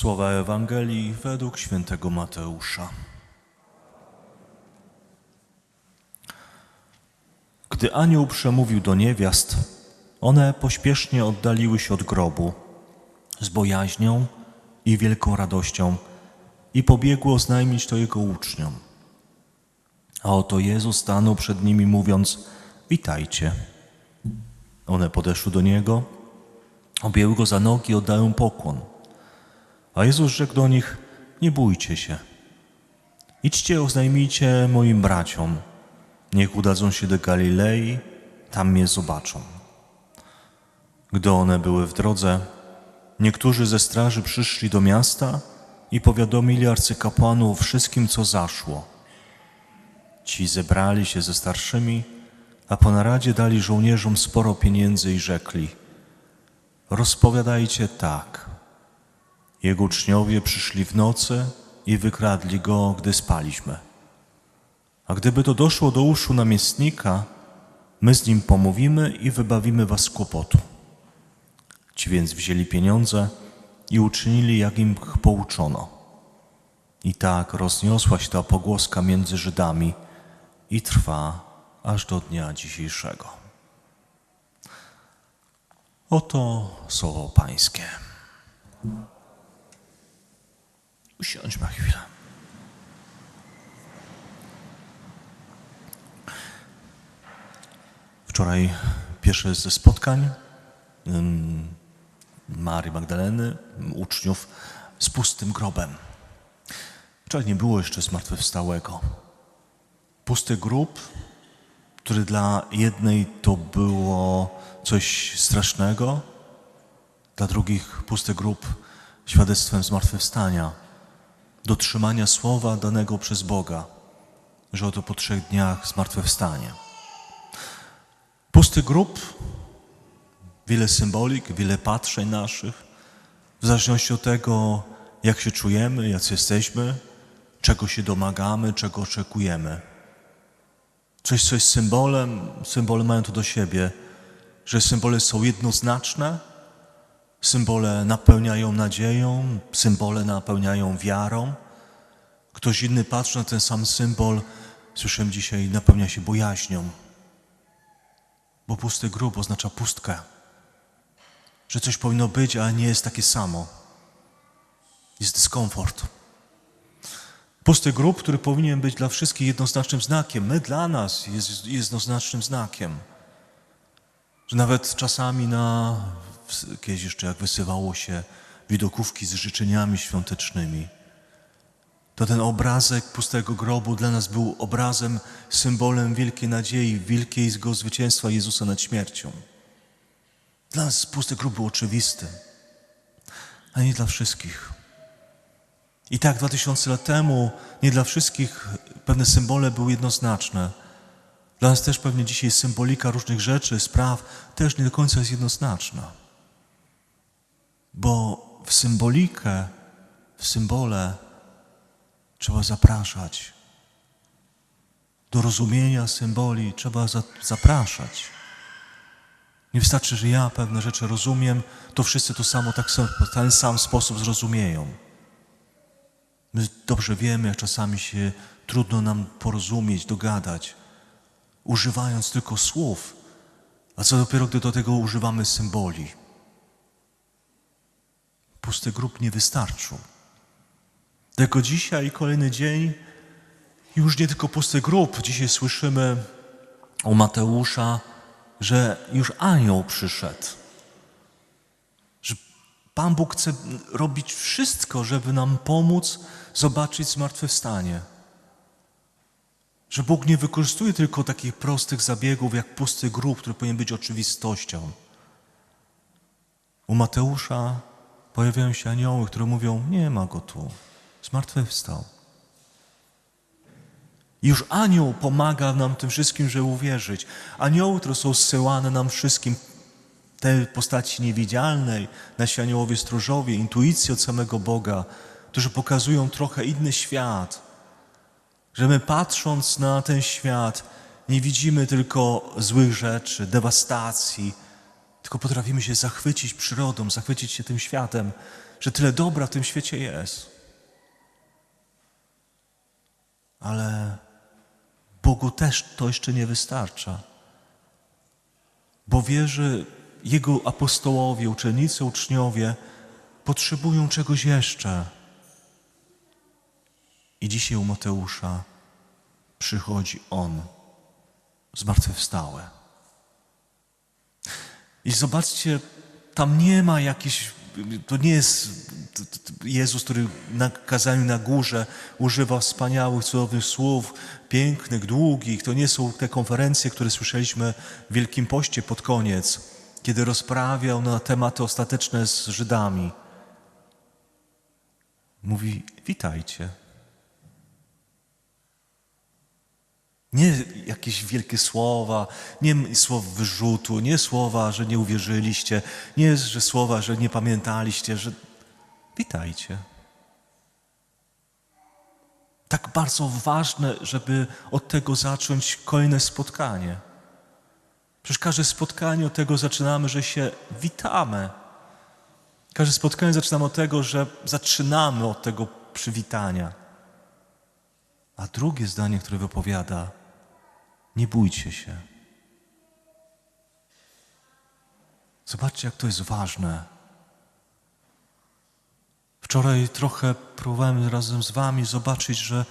Słowa Ewangelii według świętego Mateusza. Gdy anioł przemówił do niewiast, one pośpiesznie oddaliły się od grobu z bojaźnią i wielką radością i pobiegły oznajmić to jego uczniom. A oto Jezus stanął przed nimi, mówiąc: Witajcie. One podeszły do niego, objęły go za nogi i oddają pokłon. A Jezus rzekł do nich: Nie bójcie się. Idźcie, oznajmijcie moim braciom. Niech udadzą się do Galilei, tam mnie zobaczą. Gdy one były w drodze, niektórzy ze straży przyszli do miasta i powiadomili arcykapłanu o wszystkim, co zaszło. Ci zebrali się ze starszymi, a po naradzie dali żołnierzom sporo pieniędzy i rzekli: Rozpowiadajcie tak. Jego uczniowie przyszli w nocy i wykradli go, gdy spaliśmy. A gdyby to doszło do uszu namiestnika, my z nim pomówimy i wybawimy was z kłopotu. Ci więc wzięli pieniądze i uczynili, jak im pouczono. I tak rozniosła się ta pogłoska między Żydami i trwa aż do dnia dzisiejszego. Oto słowo Pańskie. Usiądźmy chwilę. Wczoraj pierwsze ze spotkań Marii Magdaleny, uczniów z pustym grobem. Wczoraj nie było jeszcze zmartwychwstałego. Pusty grób, który dla jednej to było coś strasznego, dla drugich pusty grób świadectwem zmartwychwstania, dotrzymania słowa danego przez Boga, że oto po trzech dniach zmartwychwstanie. Pusty grób, wiele symbolik, wiele patrzeń naszych, w zależności od tego, jak się czujemy, jak jesteśmy, czego się domagamy, czego oczekujemy. Coś, co jest symbolem, symbole mają to do siebie, że symbole są jednoznaczne, symbole napełniają nadzieją, symbole napełniają wiarą. Ktoś inny patrzy na ten sam symbol, słyszę dzisiaj, napełnia się bojaźnią, bo pusty grób oznacza pustkę, że coś powinno być, ale nie jest takie samo. Jest dyskomfort. Pusty grób, który powinien być dla wszystkich jednoznacznym znakiem, my dla nas jest jednoznacznym znakiem. Że nawet czasami na, kiedyś jeszcze jak wysyłało się widokówki z życzeniami świątecznymi, to ten obrazek pustego grobu dla nas był obrazem, symbolem wielkiej nadziei, wielkiego zwycięstwa Jezusa nad śmiercią. Dla nas pusty grób był oczywisty, a nie dla wszystkich. I tak dwa tysiące lat temu nie dla wszystkich pewne symbole były jednoznaczne. Dla nas też pewnie dzisiaj symbolika różnych rzeczy, spraw też nie do końca jest jednoznaczna. Bo w symbolikę, w symbole trzeba zapraszać. Do rozumienia symboli trzeba za, zapraszać. Nie wystarczy, że ja pewne rzeczy rozumiem, to wszyscy to samo tak ten sam sposób zrozumieją. My dobrze wiemy, jak czasami się trudno nam porozumieć, dogadać, używając tylko słów, a co dopiero, gdy do tego używamy symboli. Pusty grób nie wystarczył. Tylko dzisiaj, kolejny dzień, już nie tylko pusty grób. Dzisiaj słyszymy o Mateusza, że już anioł przyszedł. Że Pan Bóg chce robić wszystko, żeby nam pomóc zobaczyć zmartwychwstanie. Że Bóg nie wykorzystuje tylko takich prostych zabiegów jak pusty grób, który powinien być oczywistością. U Mateusza pojawiają się anioły, które mówią: Nie ma go tu, zmartwychwstał. Już anioł pomaga nam tym wszystkim, żeby uwierzyć. Anioły, które są zsyłane nam wszystkim, te postaci niewidzialnej, nasi aniołowie stróżowie, intuicje od samego Boga, którzy pokazują trochę inny świat. Że my patrząc na ten świat, nie widzimy tylko złych rzeczy, dewastacji, tylko potrafimy się zachwycić przyrodą, zachwycić się tym światem, że tyle dobra w tym świecie jest. Ale Bogu też to jeszcze nie wystarcza. Bo wie, że Jego apostołowie, uczennicy, uczniowie potrzebują czegoś jeszcze. I dzisiaj u Mateusza przychodzi On, zmartwychwstałe. I zobaczcie, tam nie ma jakichś, to nie jest Jezus, który na kazaniu na górze używa wspaniałych, cudownych słów, pięknych, długich. To nie są te konferencje, które słyszeliśmy w Wielkim Poście pod koniec, kiedy rozprawiał na tematy ostateczne z Żydami. Mówi, witajcie. Nie jakieś wielkie słowa, nie słow wyrzutu, nie słowa, że nie uwierzyliście, nie że słowa, że nie pamiętaliście, że witajcie. Tak bardzo ważne, żeby od tego zacząć kolejne spotkanie. Przecież każde spotkanie od tego zaczynamy, że się witamy. Każde spotkanie zaczynamy od tego, że zaczynamy od tego przywitania. A drugie zdanie, które wypowiada, nie bójcie się. Zobaczcie, jak to jest ważne. Wczoraj trochę próbowałem razem z Wami zobaczyć, że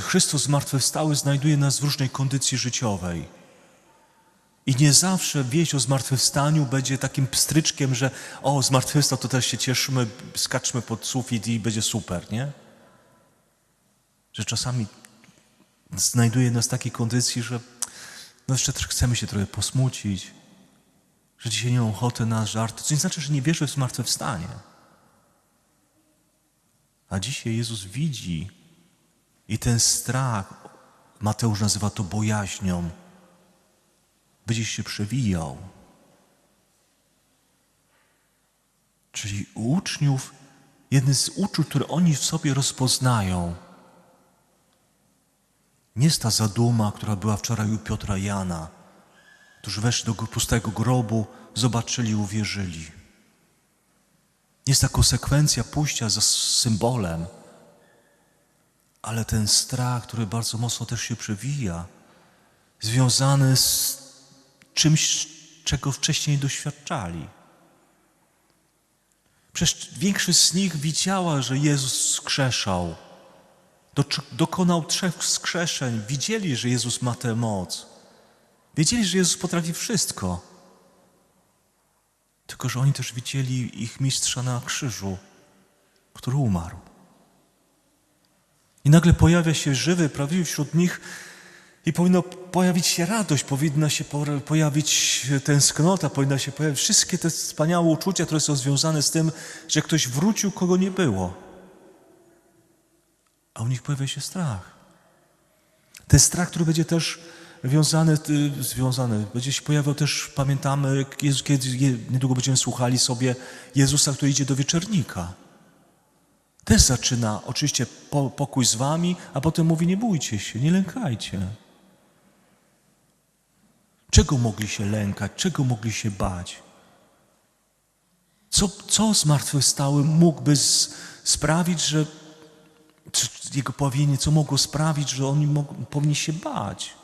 Chrystus zmartwychwstały znajduje nas w różnej kondycji życiowej. I nie zawsze wieść o zmartwychwstaniu będzie takim pstryczkiem, że o, zmartwychwstał, to też się cieszymy, skaczmy pod sufit i będzie super, nie? Że czasami znajduje nas w takiej kondycji, że no jeszcze chcemy się trochę posmucić, że dzisiaj nie mam ochoty na żart. To nie znaczy, że nie wierzę w zmartwychwstanie. A dzisiaj Jezus widzi i ten strach, Mateusz nazywa to bojaźnią, będzie się przewijał. Czyli uczniów, jeden z uczuć, które oni w sobie rozpoznają, nie jest ta zaduma, która była wczoraj u Piotra i Jana, którzy weszli do pustego grobu, zobaczyli, uwierzyli. Jest ta konsekwencja pójścia za symbolem, ale ten strach, który bardzo mocno też się przewija, związany z czymś, czego wcześniej doświadczali. Przecież większość z nich widziała, że Jezus skrzeszał. Dokonał trzech wskrzeszeń. Widzieli, że Jezus ma tę moc. Wiedzieli, że Jezus potrafi wszystko. Tylko, że oni też widzieli ich mistrza na krzyżu, który umarł. I nagle pojawia się żywy, prawdziwy wśród nich i powinno pojawić się radość, powinna się po- pojawić tęsknota, powinna się pojawić wszystkie te wspaniałe uczucia, które są związane z tym, że ktoś wrócił, kogo nie było. A u nich pojawia się strach. Ten strach, który będzie też wiązany, y, związany, będzie się pojawiał też, pamiętamy, Jezu- kiedy niedługo będziemy słuchali sobie Jezusa, który idzie do wieczernika. Też zaczyna oczywiście po, pokój z wami, a potem mówi nie bójcie się, nie lękajcie. Czego mogli się lękać? Czego mogli się bać? Co, co zmartwychwstały mógłby z, sprawić, że czy jego powiedzenie, co mogło sprawić, że oni mog, powinni się bać?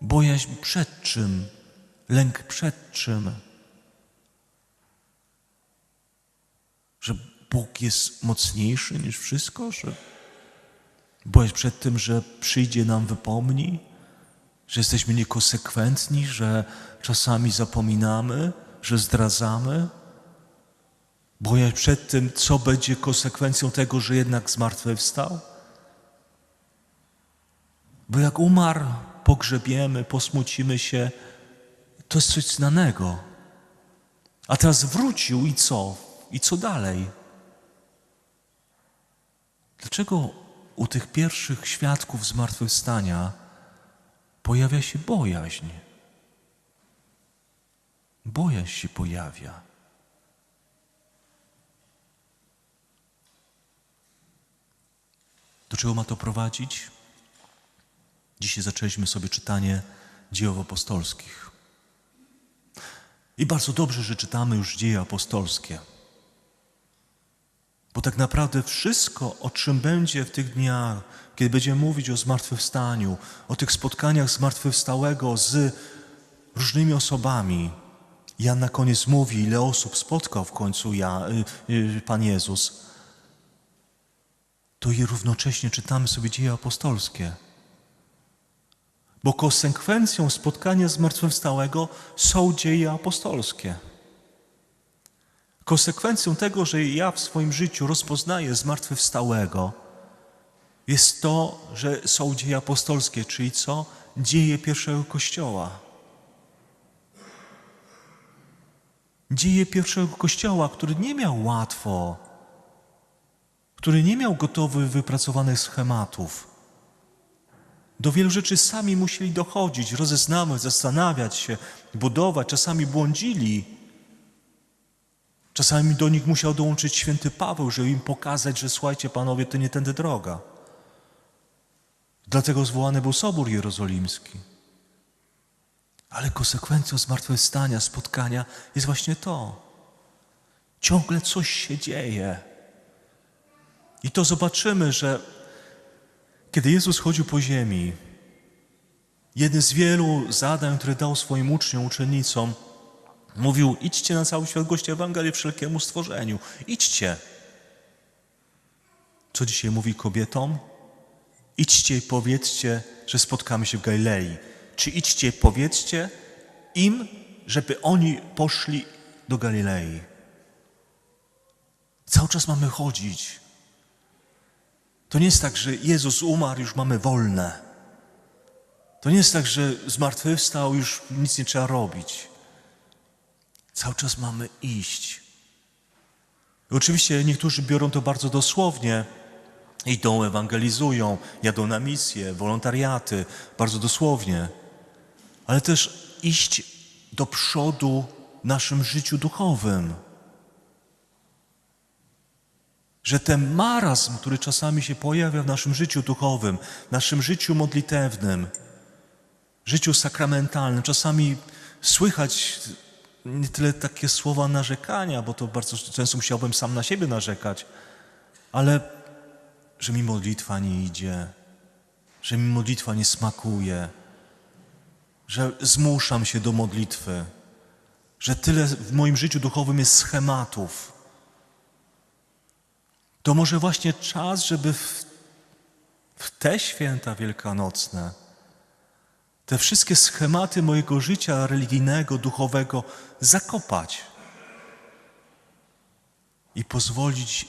Bojaźń przed czym? Lęk przed czym? Że Bóg jest mocniejszy niż wszystko? Że bojaźń przed tym, że przyjdzie nam wypomni? Że jesteśmy niekonsekwentni, że czasami zapominamy, że zdradzamy? Bojaźń przed tym, co będzie konsekwencją tego, że jednak zmartwychwstał? Bo jak umarł, pogrzebiemy, posmucimy się, to jest coś znanego. A teraz wrócił i co? I co dalej? Dlaczego u tych pierwszych świadków zmartwychwstania pojawia się bojaźń? Bojaźń się pojawia. Do czego ma to prowadzić? Dzisiaj zaczęliśmy sobie czytanie dzieł apostolskich. I bardzo dobrze, że czytamy już dzieje apostolskie. Bo tak naprawdę wszystko, o czym będzie w tych dniach, kiedy będziemy mówić o zmartwychwstaniu, o tych spotkaniach zmartwychwstałego z różnymi osobami, Jan na koniec mówi, ile osób spotkał w końcu ja, y, y, Pan Jezus, to i równocześnie czytamy sobie dzieje apostolskie. Bo konsekwencją spotkania zmartwychwstałego są dzieje apostolskie. Konsekwencją tego, że ja w swoim życiu rozpoznaję zmartwychwstałego, jest to, że są dzieje apostolskie, czyli co? Dzieje pierwszego Kościoła. Dzieje pierwszego Kościoła, który nie miał łatwo, który nie miał gotowych, wypracowanych schematów. Do wielu rzeczy sami musieli dochodzić, rozeznawać, zastanawiać się, budować, czasami błądzili. Czasami do nich musiał dołączyć święty Paweł, żeby im pokazać, że słuchajcie panowie, to nie tędy droga. Dlatego zwołany był Sobór Jerozolimski. Ale konsekwencją zmartwychwstania, spotkania jest właśnie to. Ciągle coś się dzieje. I to zobaczymy, że kiedy Jezus chodził po ziemi, jednym z wielu zadań, które dał swoim uczniom, uczennicom, mówił: idźcie na cały świat, goście Ewangelię wszelkiemu stworzeniu. Idźcie. Co dzisiaj mówi kobietom? Idźcie i powiedzcie, że spotkamy się w Galilei. Czy idźcie i powiedzcie im, żeby oni poszli do Galilei. Cały czas mamy chodzić. To nie jest tak, że Jezus umarł, już mamy wolne. To nie jest tak, że zmartwychwstał, już nic nie trzeba robić. Cały czas mamy iść. I oczywiście niektórzy biorą to bardzo dosłownie. Idą, ewangelizują, jadą na misje, wolontariaty, bardzo dosłownie. Ale też iść do przodu w naszym życiu duchowym. Że ten marazm, który czasami się pojawia w naszym życiu duchowym, w naszym życiu modlitewnym, życiu sakramentalnym, czasami słychać nie tyle takie słowa narzekania, bo to bardzo często musiałbym sam na siebie narzekać, ale że mi modlitwa nie idzie, że mi modlitwa nie smakuje, że zmuszam się do modlitwy, że tyle w moim życiu duchowym jest schematów. To może właśnie czas, żeby w, w te święta wielkanocne te wszystkie schematy mojego życia religijnego, duchowego zakopać i pozwolić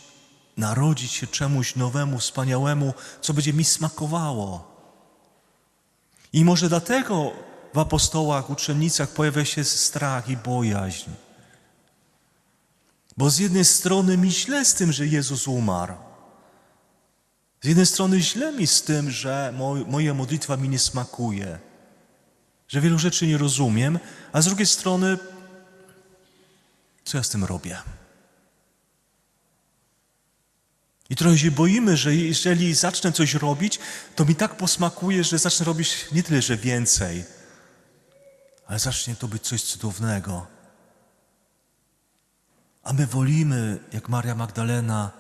narodzić się czemuś nowemu, wspaniałemu, co będzie mi smakowało. I może dlatego w apostołach, uczennicach pojawia się strach i bojaźń. Bo z jednej strony mi źle z tym, że Jezus umarł. Z jednej strony źle mi z tym, że moj, moja modlitwa mi nie smakuje, że wielu rzeczy nie rozumiem, a z drugiej strony, co ja z tym robię? I trochę się boimy, że jeżeli zacznę coś robić, to mi tak posmakuje, że zacznę robić nie tyle, że więcej, ale zacznie to być coś cudownego. A my wolimy, jak Maria Magdalena,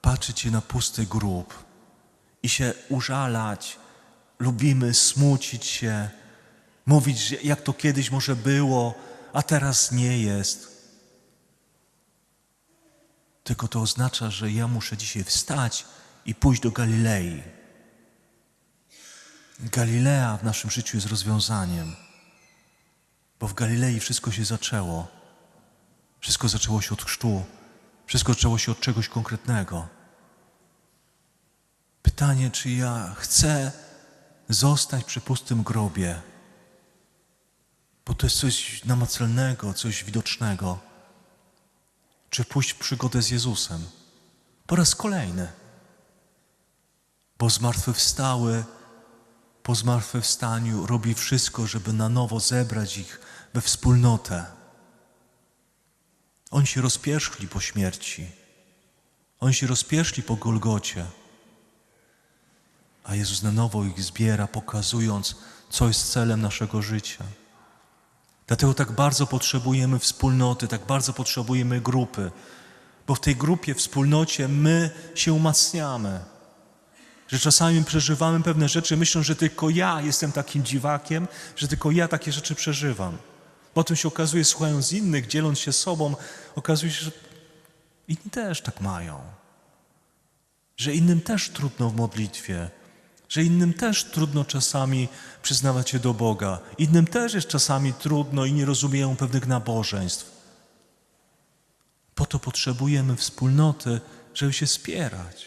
patrzeć się na pusty grób i się użalać. Lubimy smucić się, mówić, jak to kiedyś może było, a teraz nie jest. Tylko to oznacza, że ja muszę dzisiaj wstać i pójść do Galilei. Galilea w naszym życiu jest rozwiązaniem, bo w Galilei wszystko się zaczęło. Wszystko zaczęło się od chrztu, wszystko zaczęło się od czegoś konkretnego. Pytanie, czy ja chcę zostać przy pustym grobie, bo to jest coś namacalnego, coś widocznego czy pójść w przygodę z Jezusem. Po raz kolejny. Bo zmartwychwstały po zmartwychwstaniu robi wszystko, żeby na nowo zebrać ich we wspólnotę. Oni się rozpierzchli po śmierci. Oni się rozpierzchli po Golgocie. A Jezus na nowo ich zbiera, pokazując, co jest celem naszego życia. Dlatego tak bardzo potrzebujemy wspólnoty, tak bardzo potrzebujemy grupy, bo w tej grupie, wspólnocie my się umacniamy. Że czasami przeżywamy pewne rzeczy, myślą, że tylko ja jestem takim dziwakiem, że tylko ja takie rzeczy przeżywam. Potem się okazuje, słuchając innych, dzieląc się sobą, okazuje się, że inni też tak mają. Że innym też trudno w modlitwie, że innym też trudno czasami przyznawać się do Boga, innym też jest czasami trudno i nie rozumieją pewnych nabożeństw. Po to potrzebujemy wspólnoty, żeby się wspierać.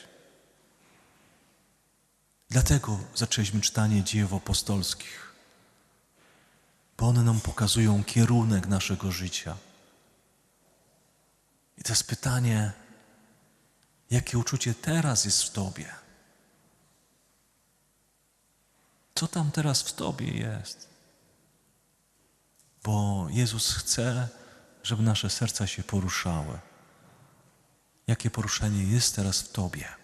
Dlatego zaczęliśmy czytanie dziejów apostolskich, bo one nam pokazują kierunek naszego życia. I to jest pytanie, jakie uczucie teraz jest w Tobie? Co tam teraz w Tobie jest? Bo Jezus chce, żeby nasze serca się poruszały. Jakie poruszenie jest teraz w Tobie?